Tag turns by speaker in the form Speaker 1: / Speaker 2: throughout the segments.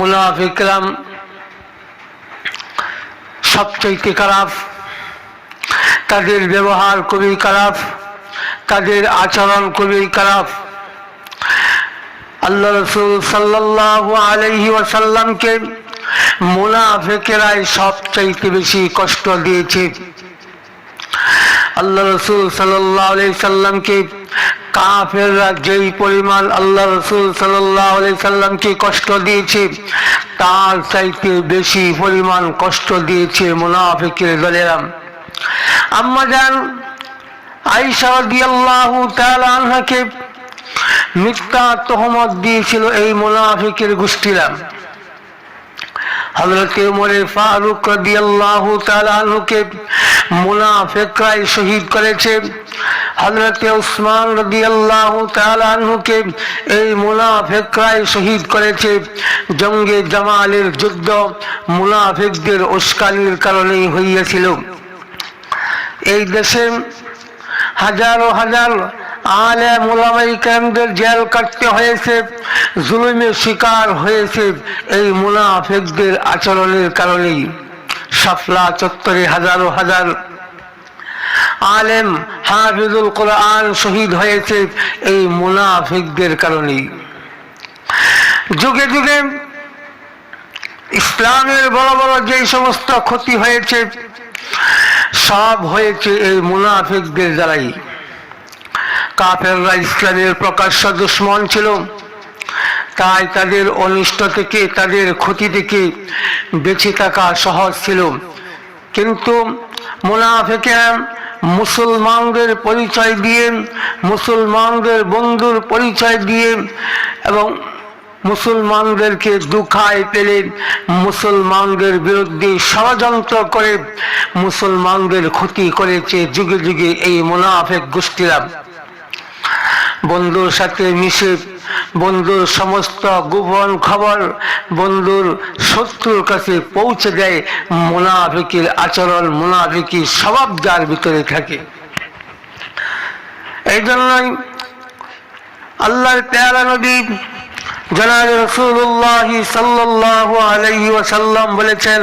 Speaker 1: মুনাফিকরাম সবচেয়ে খারাপ, তাদের ব্যবহার খুবই খারাপ, তাদের আচরণ খুবই খারাপ। আল্লাহ রসুল সাল্লাহ আলহি ওয়াসাল্লামকে মুনাফেকেরাই সবচাইতে বেশি কষ্ট দিয়েছে। আল্লাহ রসুল সাল্লাহ আলি সাল্লামকে কাফেররা যেই পরিমাণ আল্লাহ রসুল সাল্লাহ সাল্লামকে কষ্ট দিয়েছে, তার চাইতে বেশি পরিমাণ কষ্ট দিয়েছে মুনাফিকের দলেরা। আম্মা যান আইসা রাদিয়াল্লাহু তাআলা আনহাকে মিথ্যা তহমত দিয়েছিল এই মুনাফিকের গোষ্ঠীরা। হযরত ওমর ফারুক রাদিয়াল্লাহু তাআলা আনহুকে মুনাফিকরাই শহীদ করেছে। হযরত উসমান রাদিয়াল্লাহু তাআলা আনহুকে এই মুনাফিকরাই শহীদ করেছে। জঙ্গে জামালের যুদ্ধ মুনাফিকদের উস্কানির কারণেই হইয়াছিল। এই দেশে হাজারো হাজার আলে মোলামাই কেন্দ্রের জেল কাটতে হয়েছে, জুলুমের শিকার হয়েছে এই মুনাফেকদের আচরণের কারণেই। সাফলা চত্বরে হাজারো হাজার আলেম হাফিজুল কোরআন শহীদ হয়েছে এই মুনাফিকদের কারণেই। যুগে যুগে ইসলামের বড় বড় যে সমস্ত ক্ষতি হয়েছে, সব হয়েছে এই মুনাফিকদের দ্বারাই। কাফেররা ইসলামের প্রকাশ্য দুশ্মন ছিল। তাই তাদের অনিষ্ট থেকে, তাদের ক্ষতি থেকে বেঁচে থাকা সহজ ছিল। কিন্তু মোনাফেকে মুসলমানদের পরিচয় দিয়ে, মুসলমানদের বন্ধুর পরিচয় দিয়ে এবং মুসলমানদেরকে দুখায় পেলে মুসলমানদের বিরুদ্ধে ষড়যন্ত্র করে, মুসলমানদের ক্ষতি করেছে যুগে যুগে এই মুনাফেক গোষ্ঠীরা। বন্ধুর সাথে মিশে, বন্ধুর সমস্ত গোপন খবর বন্ধুর শত্রুর কাছে পৌঁছে দেয়, মুনাফিকের আচরণ, মুনাফিকির স্বভাব যার ভিতরে থাকে। এই জন্যই আল্লাহর পেয়ারা নবী জনাব রসুল্লাহ সাল্লাহ আলাইহি ওয়াসাল্লাম বলেছেন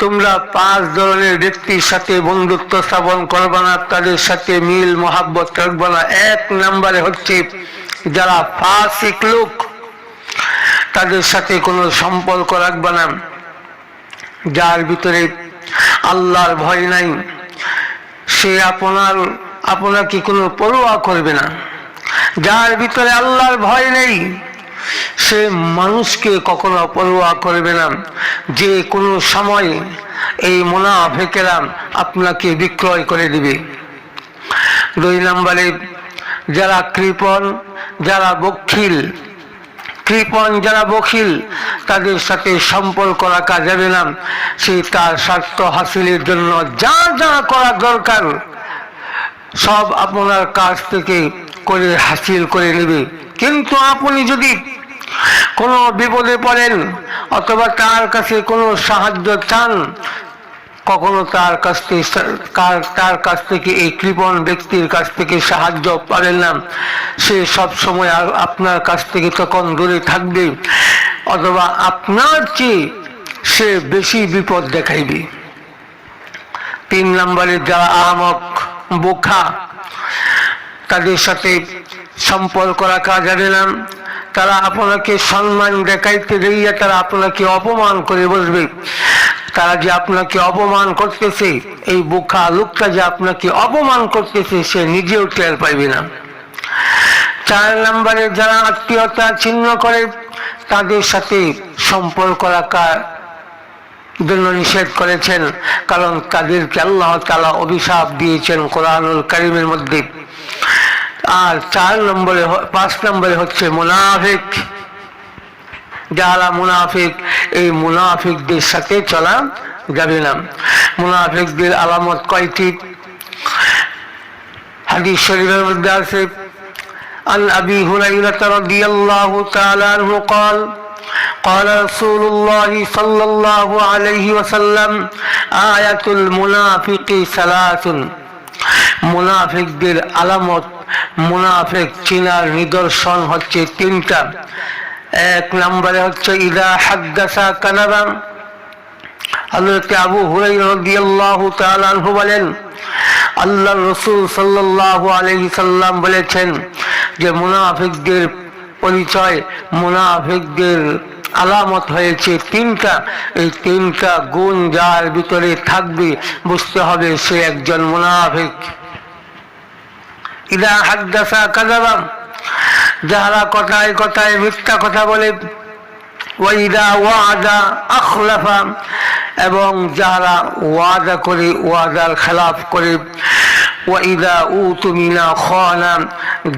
Speaker 1: তোমরা পাঁচ ধরনের ব্যক্তির সাথে বন্ধুত্ব স্থাপন করবে না, তাদের সাথে মিল, মহাব্বত রাখবে না। এক নাম্বারে হচ্ছে যারা ফাসিক লোক, তাদের সাথে কোনো সম্পর্ক রাখবে না। যার ভিতরে আল্লাহর ভয় নাই, সে আপনার, আপনাকে কোনো পরোয়া করবে না। যার ভিতরে আল্লাহর ভয় নেই সে মানুষকে কখনো পরোয়া করবে না। যে কোনো সময় এই মোনাফেকেরা আপনাকে বিক্রয় করে দিবে। দুই নম্বরে, যারা কৃপণ, যারা বক্ষিল কৃপণ যারা বখিল, তাদের সাথে সম্পর্ক রাখা যাবে না। সে তার স্বার্থ হাসিলের জন্য যা যা করা দরকার, সব আপনার কাছ থেকে করে হাসিল করে নেবে। কিন্তু আপনি যদি কোনো বিপদে পড়েন অথবা তার কাছে কোনো সাহায্য চান, কখনো তার কাছ থেকে তার কাছ থেকে এই কৃপণ ব্যক্তির কাছ থেকে সাহায্য পাবেন না। সে সব সময় আপনার কাছ থেকে তখন দূরে থাকবে, অথবা আপনার চেয়ে সে বেশি বিপদ দেখাইবে। তিন নম্বরে যারা আহমক বোখা তাদের সাথে সম্পর্ক রাখা যাবে না। তারা আপনাকে সম্মান দেখাইতে দিয়ে তারা আপনাকে অপমান করে বসবে। তারা যে আপনাকে অপমান করতেছে, এই বোখা লোকটা যে আপনাকে অপমান করতেছে, সে নিজেও টের পাইবে না। চার নম্বরে যারা আত্মীয়তা ছিন্ন করে, তাদের সাথে সম্পর্ক রাখা জন্য নিষেধ করেছেন, কারণ তাদেরকে আল্লাহ তালা অভিশাপ দিয়েছেন কোরআনুল করিমের মধ্যে। আর চার নম্বরে পাঁচ নম্বরে হচ্ছে মুনাফিক যারা মুনাফিক এই মুনাফিকদের সাথে চলা যাবে না মুনাফিকদের আলামত কয়টি হাদিস শরীফের মধ্যে আছে عن أبي هريرة رضي الله تعالى عنه قال قال رسول الله صلى الله عليه وسلم آية المنافق ثلاث মুনাফিকদের আলামত মুনাফিক, চিনার নিদর্শন হচ্ছে তিনটা। এক নম্বরে হচ্ছে, ইদা হাদ্দাসা কানাদাম আবু আনহু বলেন আল্লাহ রসুল সাল্লাম বলেছেন যে, মুনাফিকদের পরিচয়, মুনাফিকদের আলামত হয়েছে তিনটা। এই তিনটা গুণ যার ভিতরে থাকবে, বুঝতে হবে সে একজন মুনাফিক। ইদা হাদ্দাসা কাযাবা যারা কথায় কথায় মিথ্যা কথা বলে ওয়াইদা ওয়াদা আখলাফা, এবং যারা ওয়াদা করে, ওয়াদার খেলাফ করে ওয়াইদা উতুমিনা খানা,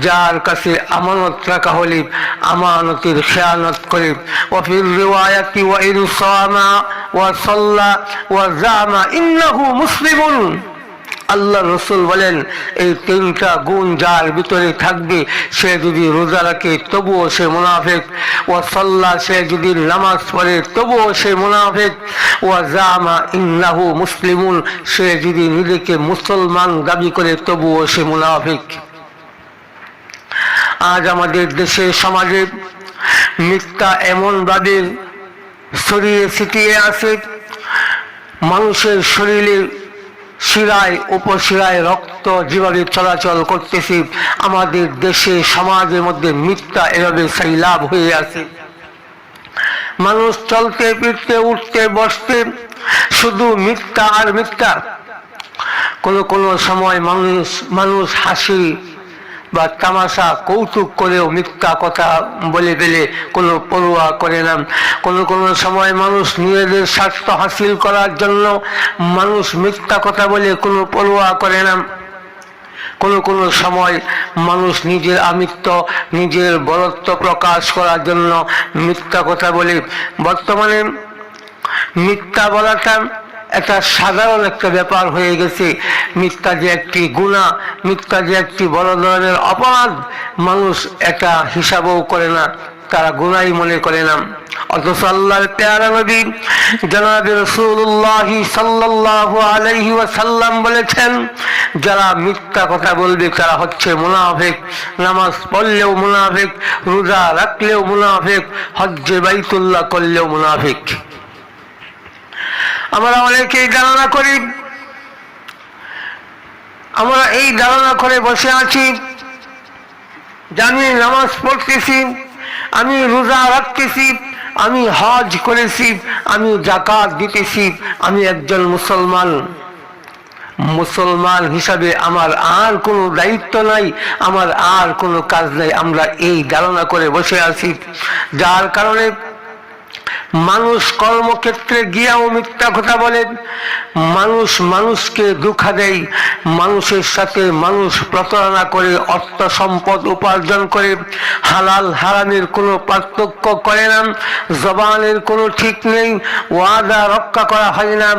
Speaker 1: যার কাছে আমানত রাখা হলে আমানতের খেয়ানত করে। ওয়াফির রিওয়ায়াতি ওয়া ইন সামা ওয়া সাল্লা, ওয়া জামা ইন্নাহু মুসলিমুন। আল্লাহ রসুল বলেন, এই তিনটা গুণ যার ভিতরে থাকবে, সে যদি রোজা রাখে তবুও সে মুনাফেক। ও সল্লা, সে যদি নামাজ পড়ে তবুও সে মুনাফেক। ও জামা ইন্নাহু মুসলিমুন, সে যদি নিজেকে মুসলমান দাবি করে তবুও সে মুনাফেক। আজ আমাদের দেশে, সমাজে মিথ্যা এমন এমনভাবে ছড়িয়ে ছিটিয়ে আছে। মানুষের শরীরে শিরায় উপশিরায় রক্ত যেভাবে চলাচল করতেছি। আমাদের দেশে, সমাজের মধ্যে মিথ্যা এভাবে সেই লাভ হয়ে আছে। মানুষ চলতে ফিরতে, উঠতে, বসতে শুধু মিথ্যা আর মিথ্যা। কোনো কোনো সময় মানুষ মানুষ হাসি বা তামাশা, কৌতুক করেও মিথ্যা কথা বলে ফেলে কোনো পড়ুয়া করে না। কোনো কোনো সময় মানুষ নিজেদের স্বার্থ হাসিল করার জন্য মানুষ মিথ্যা কথা বলে কোনো পড়ুয়া করে না। কোনো কোনো সময় মানুষ নিজের আমিত্ব, নিজের বরত্ব প্রকাশ করার জন্য মিথ্যা কথা বলে। বর্তমানে মিথ্যা বলাটা একটা সাধারণ একটা ব্যাপার হয়ে গেছে। মিথ্যা যে একটি গুণা মিথ্যা যে একটি বড় ধরনের অপরাধ মানুষ একটা হিসাবও করে না, তারা গুনাই মনে করে না। অথচ আল্লাহর পেয়ারা নবী জনাবে রসুল্লাহ সাল্লাল্লাহু আলাইহি ওয়াসাল্লাম বলেছেন, যারা মিথ্যা কথা বলবে তারা হচ্ছে মুনাফিক। নামাজ পড়লেও মুনাফিক, রোজা রাখলেও মুনাফিক, হজ্জে বাইতুল্লাহ করলেও মুনাফিক। আমরা অনেকেই ধারণা করি। আমরা এই ধারণা করে বসে আছি। আমি নামাজ পড়তেছি। আমি রোজা রাখতেছি। আমি হজ করেছি। আমি জাকাত দিতেছি। আমি একজন মুসলমান। মুসলমান হিসাবে আমার আর কোনো দায়িত্ব নাই। আমার আর কোনো কাজ নাই। আমরা এই ধারণা করে বসে আছি। যার কারণে মানুষ কর্মক্ষেত্রে গিয়াও মিথ্যা কথা বলে মানুষ মানুষকে দুঃখা দেয়, মানুষের সাথে মানুষ প্রতারণা করে, অর্থ সম্পদ উপার্জন করে, হালাল হারামের কোনো পার্থক্য করে না, জবানের কোনো ঠিক নেই, ওয়াদা রক্ষা করা হয় না,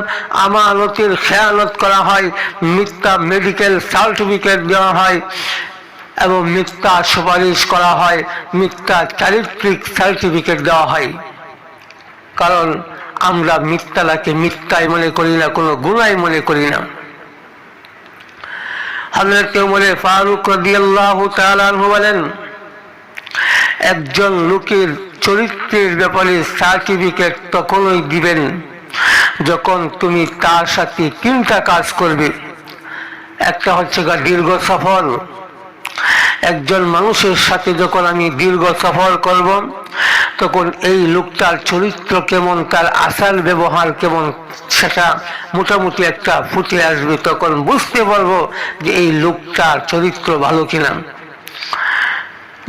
Speaker 1: আমানতের খেয়ালত করা হয়, মিথ্যা মেডিকেল সার্টিফিকেট দেওয়া হয় এবং মিথ্যা সুপারিশ করা হয়, মিথ্যা চারিত্রিক সার্টিফিকেট দেওয়া হয়। কারণ আমরা মিথ্যালাকে মিথ্যাই মনে করি না, কোনো গুণাই মনে করি না। হজরত উমরে ফারুক রাদিয়াল্লাহু আনহু বলেন, একজন লোকের চরিত্রের ব্যাপারে সার্টিফিকেট তখনই দিবেন যখন তুমি তার সাথে তিনটা কাজ করবে। একটা হচ্ছে গা দীর্ঘ সফর। একজন মানুষের সাথে যখন আমি দীর্ঘ সফর করব তখন এই লোকটার চরিত্র কেমন, তার আচার ব্যবহার কেমন, সেটা মোটামুটি একটা ফুটে আসবে, তখন বুঝতে পারব যে এই লোকটার চরিত্র ভালো কিনা।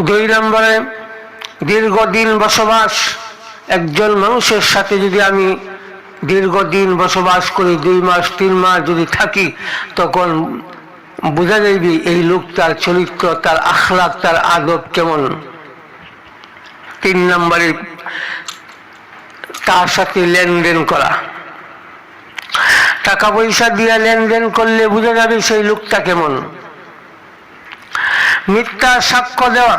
Speaker 1: দুই নম্বরে, দীর্ঘদিন বসবাস, একজন মানুষের সাথে যদি আমি দীর্ঘদিন বসবাস করি, দুই মাস, তিন মাস যদি থাকি, তখন বোঝা যাইবি এই লোকটার চরিত্র, তার আখলাক তার আদব কেমন। তিন নম্বরে তার সাথে লেনদেন করা। টাকা পয়সা দিয়ে লেনদেন করলে বোঝা যাবে সেই লোকটা কেমন। মিথ্যা সাক্ষ্য দেওয়া।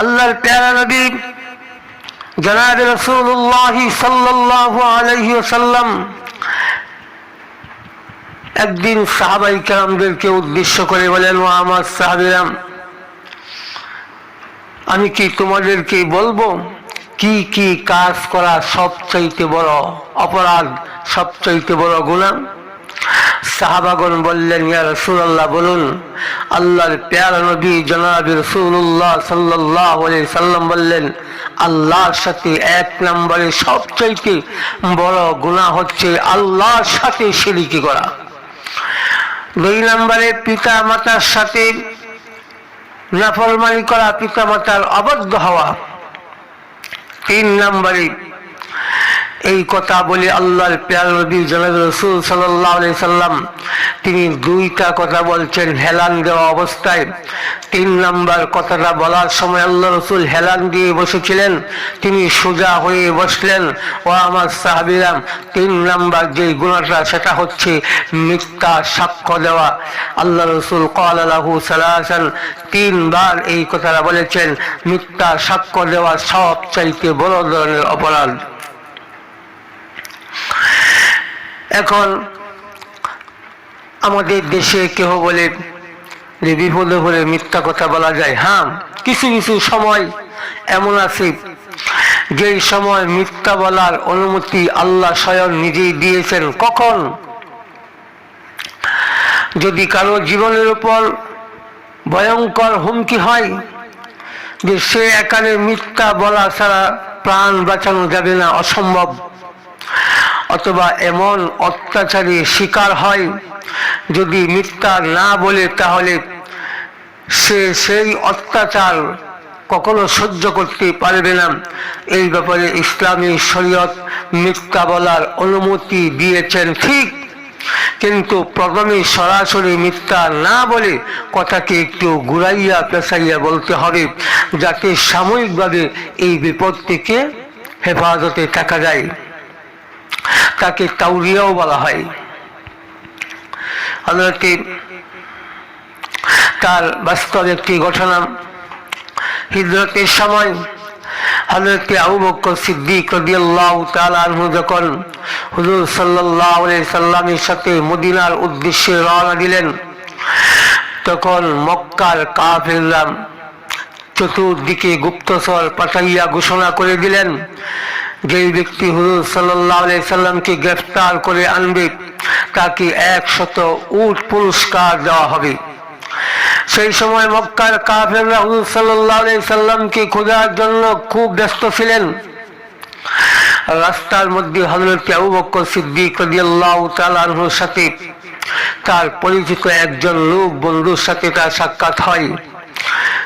Speaker 1: আল্লাহর প্যারা নবী জনাব রসুল্লাহ সাল্লাহ আলহি সাল্লাম একদিন সাহাবাই কেরামদেরকে উদ্দেশ্য করে বলেন, ও আমার সাহাবিরাম আমি কি তোমাদেরকে বলব? কি কি কাজ করা সবচাইতে বড় অপরাধ, সবচাইতে বড় গুণা সাহাবাগন বললেন, ইয়া রসুল্লাহ বলুন। আল্লাহর প্যার নবী জনাবি রসুল্লাহ সাল্লাহ সাল্লাম বললেন, আল্লাহর সাথে এক নম্বরে সবচাইতে বড় গুণা হচ্ছে আল্লাহর সাথে শিরিকি করা। দুই নম্বরে পিতা মাতার সাথে নাফরমানি করা পিতা মাতার অবদ্ধ হওয়া। তিন নম্বরে এই কথা বলে আল্লাহর পেয়ার নবী জনাব রসুল সাল্লাহ সাল্লাম তিনি দুইটা কথা বলছেন, হেলান দেওয়া অবস্থায়। তিন নাম্বার কথাটা বলার সময় আল্লাহ রসুল হেলান দিয়ে বসেছিলেন, তিনি সোজা হয়ে বসলেন। ও আমার সাহাবিরাম তিন নাম্বার যে গুণাটা সেটা হচ্ছে মিথ্যা সাক্ষ্য দেওয়া। আল্লাহ রসুল কালাহু সালাহান তিনবার এই কথাটা বলেছেন, মিথ্যা সাক্ষ্য দেওয়া সব চাইতে বড় ধরনের অপরাধ। এখন আমাদের দেশে কেহ বলে যে বিপদে বলে মিথ্যা কথা বলা যায়। হ্যাঁ কিছু কিছু সময় এমন আছে যেই সময় মিথ্যা বলার অনুমতি আল্লাহ স্বয়ং নিজেই দিয়েছেন। কখন? যদি কারও জীবনের উপর ভয়ঙ্কর হুমকি হয় যে সে একালে মিথ্যা বলা ছাড়া প্রাণ বাঁচানো যাবে না, অসম্ভব। অথবা এমন অত্যাচারী শিকার হয় যদি মিথ্যা না বলে, তাহলে সে সেই অত্যাচার কখনো সহ্য করতে পারবে না। এই ব্যাপারে ইসলামী শরীয়ত মিথ্যা বলার অনুমতি দিয়েছেন, ঠিক। কিন্তু প্রথমে সরাসরি মিথ্যা না বলে কথাকে একটু ঘুরাইয়া পেশাইয়া বলতে হবে, যাতে সাময়িকভাবে এই বিপদ থেকে হেফাজতে থাকা যায়। তাকে তাউরিয়াও বলা হয়। হজরতে তার বাস্তব একটি ঘটনা। হিজরতের সময় হজরতে আবু বক্কর সিদ্দিক যখন হুজুর সাল্লাহ সাল্লামের সাথে মদিনার উদ্দেশ্যে রওনা দিলেন, তখন মক্কার কাফেররাম চতুর্দিকে গুপ্তচর পাঠাইয়া ঘোষণা করে দিলেন, যেই ব্যক্তি হুজুর সাল্লাহ সাল্লামকে গ্রেফতার করে আনবে তাকে একশত উট পুরস্কার দেওয়া হবে। সেই সময় মক্কার কাফেররা হুজুর সাল্লাহ সাল্লামকে খোঁজার জন্য খুব ব্যস্ত ছিলেন। রাস্তার মধ্যে হজরত আবু বক্কর সিদ্দিক রাদিয়াল্লাহু সাথে তার পরিচিত একজন লোক বন্ধুর সাথে তার সাক্ষাৎ হয়।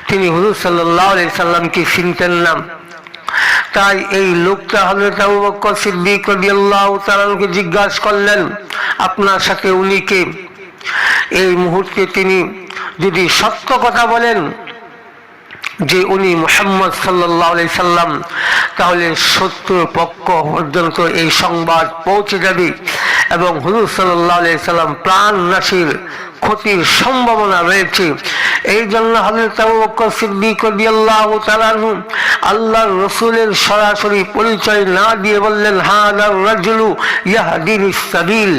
Speaker 1: তিনি হুজুর সাল্লাহ সাল্লামকে চিনতেন না। তাই এই লোকটা হজরত আবু বক্কর সিদ্দিক রাদিয়াল্লাহু তাআলাকে জিজ্ঞাসা করলেন, আপনার সাথে উনি কে? এই মুহূর্তে তিনি যদি সত্য কথা বলেন যে উনি মোহাম্মদ সাল্লাহ সাল্লাম, তাহলে সত্তর পক্ষ পর্যন্ত এই সংবাদ পৌঁছে যাবে এবং হুজুর সাল্লাহ সাল্লাম প্রাণ নাসির ক্ষতির সম্ভাবনা রয়েছে। এই জন্য হজরত সিদ্দিক আল্লাহর রসুলের সরাসরি পরিচয় না দিয়ে বললেন হাদার রাজুলু ইয়াহদিন সাবিল।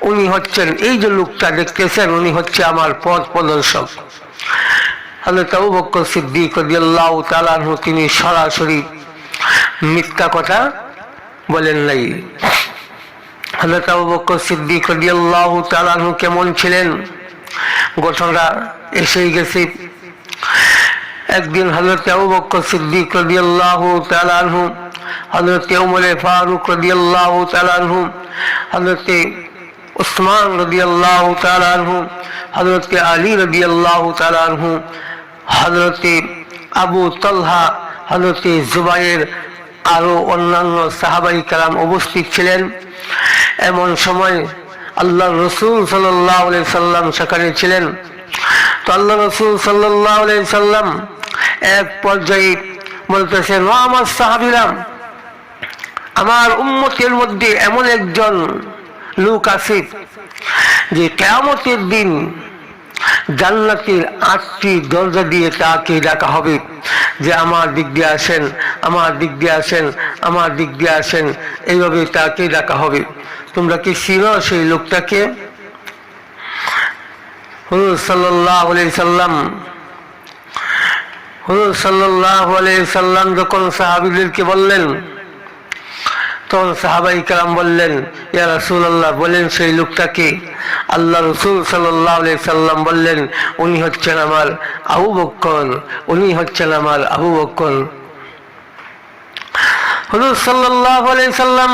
Speaker 1: উনি হচ্ছেন এই যে লোকটা দেখতেছেন, উনি হচ্ছে আমার পথ প্রদর্শক। হজরত আবু বক্কর সিদ্দিক রাদিয়াল্লাহু তাআলা তিনি সরাসরি মিথ্যা কথা বলেন নাই। হজরত আবু বক্কর সিদ্দিক রাদিয়াল্লাহু তাআলা কেমন ছিলেন? ঘটনা এসেই গেছে। একদিন হজরত আবু বক্কর সিদ্দিক রাদিয়াল্লাহু তাআলা হজরত উমরে ফারুক রাদিয়াল্লাহু তাআলা হজরত উসমান রাদিয়াল্লাহু তাআলা হজরত আলী রাদিয়াল্লাহু তাআলা হজরত আবু তলহা হজরত জুবাইয়ের আরও অন্যান্য সাহাবাই কালাম উপস্থিত ছিলেন। এমন সময় আল্লাহ রসুল সাল্লাহ সাল্লাম সেখানে ছিলেন। তো আল্লাহ রসুল সাল্লাহ সাল্লাম এক পর্যায়ে বলতেছেন ও আমার সাহাবিরাম আমার উম্মতের মধ্যে এমন একজন লোক আছে যে কেমতের দিন জান্নাতের আটটি দরজা দিয়ে তাকে ডাকা হবে যে আমার দিক দিয়ে আসেন, আমার দিক দিয়ে আসেন, আমার দিক দিয়ে আসেন। এইভাবে তাকে ডাকা হবে। তোমরা কি চিনো সেই লোকটাকে? হুজুর সাল্লাহ সাল্লাম, হুজুর সাল্লাহ সাল্লাম যখন সাহাবিদেরকে বললেন তখন সাহাবাই কালাম বললেন, ইয়া রসুল আল্লাহ বলেন, সেই লোকটাকে আল্লাহ রসুল সাল্লাহ সাল্লাম বললেন, উনি হচ্ছেন আমার আবু বক্কর, উনি হচ্ছেন আমার আবু বক্কর। হুজুর সাল্লাহ সাল্লাম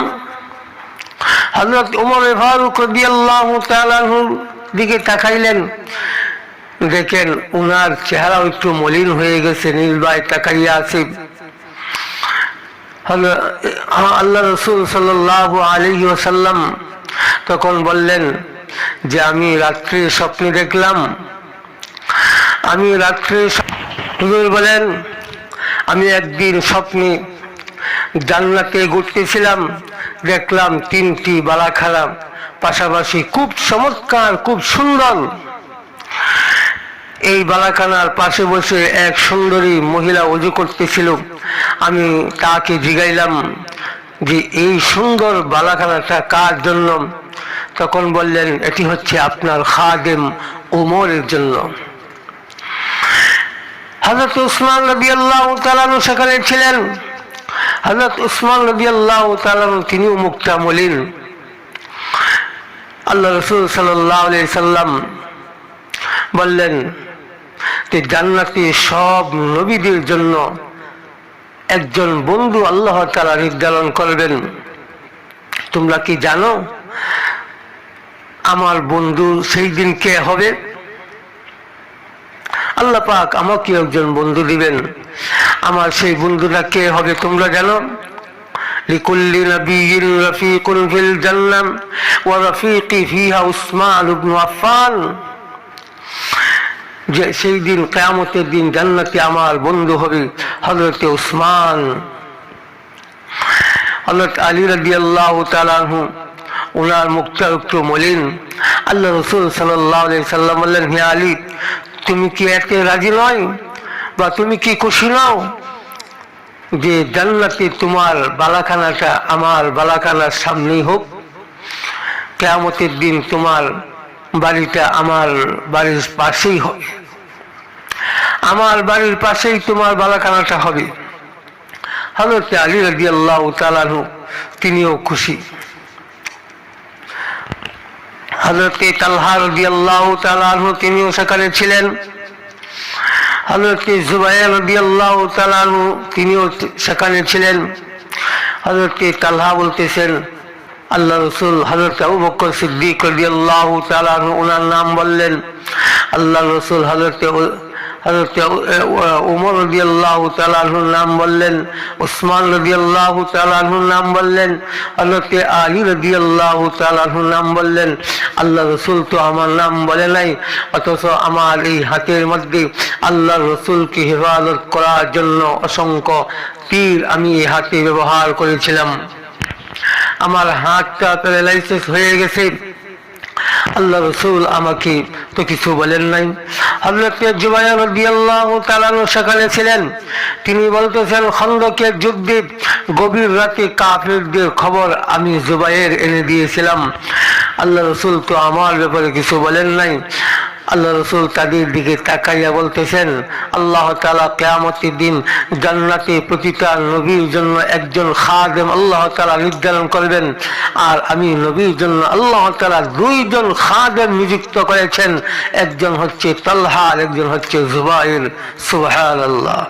Speaker 1: হজরত উমর ফারুক রাদিয়াল্লাহু দিকে তাকাইলেন। দেখেন, উনার চেহারাও একটু মলিন হয়ে গেছে, নির্বায় তাকাইয়া আছে। আল্লাহ রসুল সাল্লাহ আলী ওসাল্লাম তখন বললেন যে, আমি রাত্রে স্বপ্নে দেখলাম, আমি রাত্রে হুজুর বলেন, আমি একদিন স্বপ্নে জান্নাতে ঘুরতেছিলাম, দেখলাম তিনটি বালাখানা পাশাপাশি খুব চমৎকার, খুব সুন্দর। এই বালাখানার পাশে বসে এক সুন্দরী মহিলা অজু করতেছিল। আমি তাকে জিগাইলাম যে এই সুন্দর বালাখানাটা কার জন্য? তখন বললেন, এটি হচ্ছে আপনার খাদেম ওমরের জন্য। হজরত উসমান রবি আল্লাহ তালানু সেখানে ছিলেন। হজরত উসমান রবি আল্লাহ তালানু তিনিও মুক্তা মলিন। আল্লাহ রসুল সাল্লাহ সাল্লাম বললেন যে জান্নাতি সব নবীদের জন্য একজন বন্ধু আল্লাহ তালা নির্ধারণ করবেন তোমরা কি জানো আমার বন্ধু সেই দিন কে হবে আল্লাহ পাক আমাকে একজন বন্ধু দিবেন আমার সেই বন্ধুটা কে হবে তোমরা জানো لكل نبي رفيق في الجنة ورفيقي فيها عثمان بن عفان যে সেই দিন কেয়ামতের দিন জান্নাতে আমার বন্ধু হবে হজরতে উসমান। হজরত আলী রাজি আল্লাহ তালাহু ওনার মুখটা একটু মলিন। আল্লাহ রসুল সাল্লাহ সাল্লাম বললেন, হে আলী, তুমি কি এতে রাজি নয় বা তুমি কি খুশি নাও যে জান্নাতে তোমার বালাখানাটা আমার বালাখানার সামনেই হোক? কেয়ামতের দিন তোমার বাড়িটা আমার বাড়ির পাশেই হবে আমার বাড়ির পাশেই তোমার বালাখানাটা হবে। হজরত আলী রাজি আল্লাহ তালানু তিনিও খুশি। হজরতে তালহা রদি আল্লাহ তালানু তিনিও সেখানে ছিলেন। হজরতে জুবাইর রদি আল্লাহ তালানু তিনিও সেখানে ছিলেন। হজরতে তালহা বলতেছেন আল্লাহ রসুল হজরত আবু বকর সিদ্দিক আল্লাহ তালানু ওনার নাম বললেন। আল্লাহ রসুল হজরতে হজরত উমর রদি আল্লাহ তালাহুর নাম বললেন। উসমান রদি আল্লাহ তালাহুর নাম বললেন। হজরত আলী রদি আল্লাহ তালাহুর নাম বললেন। আল্লাহ রসুল তো আমার নাম বলে নাই, অথচ আমার এই হাতের মধ্যে আল্লাহ রসুলকে হেফাজত করার জন্য অসংখ্য তীর আমি এই হাতে ব্যবহার করেছিলাম। আমার হাতটা প্যারালাইসিস হয়ে গেছে। আল্লাহ রসুল আমাকে তো কিছু বলেন নাই। হজরত সেখানে ছিলেন। তিনি বলতেছেন খন্দকের যুদ্ধে গভীর রাতে কাফেরদের খবর আমি জুবাইর এনে দিয়েছিলাম। আল্লাহ রসুল তো আমার ব্যাপারে কিছু বলেন নাই। আল্লাহ রসুল তাদের দিকে তাকাইয়া বলতেছেন, আল্লাহ তালা কেয়ামতের দিন জান্নাতে প্রতিটা নবীর জন্য একজন খাদেম আল্লাহ তালা নির্ধারণ করবেন। আর আমি নবীর জন্য আল্লাহ তালা দুইজন খাদেম নিযুক্ত করেছেন। একজন হচ্ছে তাল্হা আর একজন হচ্ছে জুবাইর। সুবাহ আল্লাহ